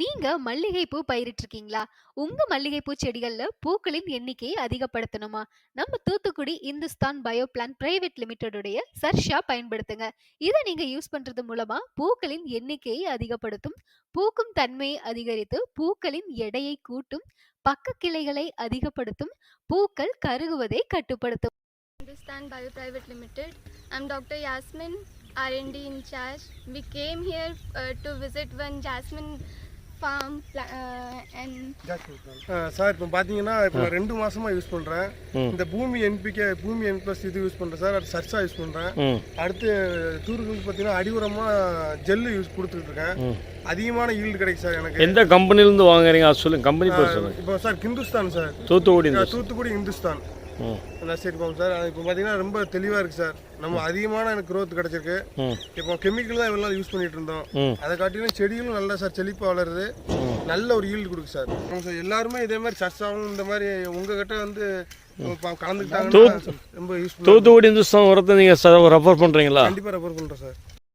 நீங்க மல்லிகைப்பூ பயிரிட்டிருக்கீங்களா? உங்க மல்லிகைப்பூ செடிகள்ல பூக்களின் எண்ணிக்கையை அதிகப்படுத்தணுமா? நம்ம Thoothukudi Hindustan bio plan private லிமிடெடுடைய சர்ஷா பயன்படுத்துங்க. இதை நீங்க யூஸ் பண்றது மூலமா பூக்களின் எண்ணிக்கையை அதிகப்படுத்தும், பூக்கும் தன்மையை அதிகரித்து, பூக்களின் எடையை கூட்டும், பக்க கிளைகளை அதிகப்படுத்தும், பூக்கள் கருகுவதை கட்டுப்படுத்தும். Hindustan Bio Private Limited. I'm Dr. Yasmin, R&D in charge. We came here uh, to visit one jasmine farm pla- uh, sir இப்போ பார்த்தீங்கன்னா இப்போ நான் ரெண்டு மாசமா யூஸ் பண்ணுறேன் இந்த பூமி என்பிகே பூமி என் ப்ளஸ் இது யூஸ் பண்ணுறேன் சார் அடுத்து சர்ச்சா யூஸ் பண்ணுறேன் ம். அடுத்து தூருக்கு பார்த்தீங்கன்னா அடி உரமாக ஜெல்லு யூஸ் கொடுத்துட்டு இருக்கேன். அதிகமான ஈல்டு கிடைக்கும் சார் எனக்கு. எந்த கம்பெனிலேருந்து வாங்குறீங்க? அது சொல்லுங்க. கம்பெனி பேர் சொல்லுங்க. இப்போ சார் ஹிந்துஸ்தான் சார் தூத்துக்குடி இந்த தூத்துக்குடி இந்துஸ்தான் ம். Nursery farm sir. இப்போ பார்த்தீங்கன்னா ரொம்ப தெளிவாக இருக்குது சார். நம்ம அதிகமான எனக்கு growth கிடைச்சிருக்கு. இப்போ கெமிக்கல் தான் இவ்வளோ யூஸ் பண்ணிட்டு இருந்தோம். அதை காட்டிலும் செடிகளும் நல்லா சார் செழிப்பாக வளருது. நல்ல ஒரு ஈல்டு கொடுக்கு சார். சார் எல்லாருமே இதே மாதிரி சர்ச்சாவும் இந்த மாதிரி உங்ககிட்ட வந்து கலந்துக்கிட்டாங்கன்னா ரொம்ப யூஸ்ஃபுல்லாக தூத்துக்குடி இந்துஸ்தான் உரத்தை நீங்கள் ரெஃபர் பண்ணுறீங்களா கண்டிப்பாக ரெஃபர் பண்ணுறேன் சார்.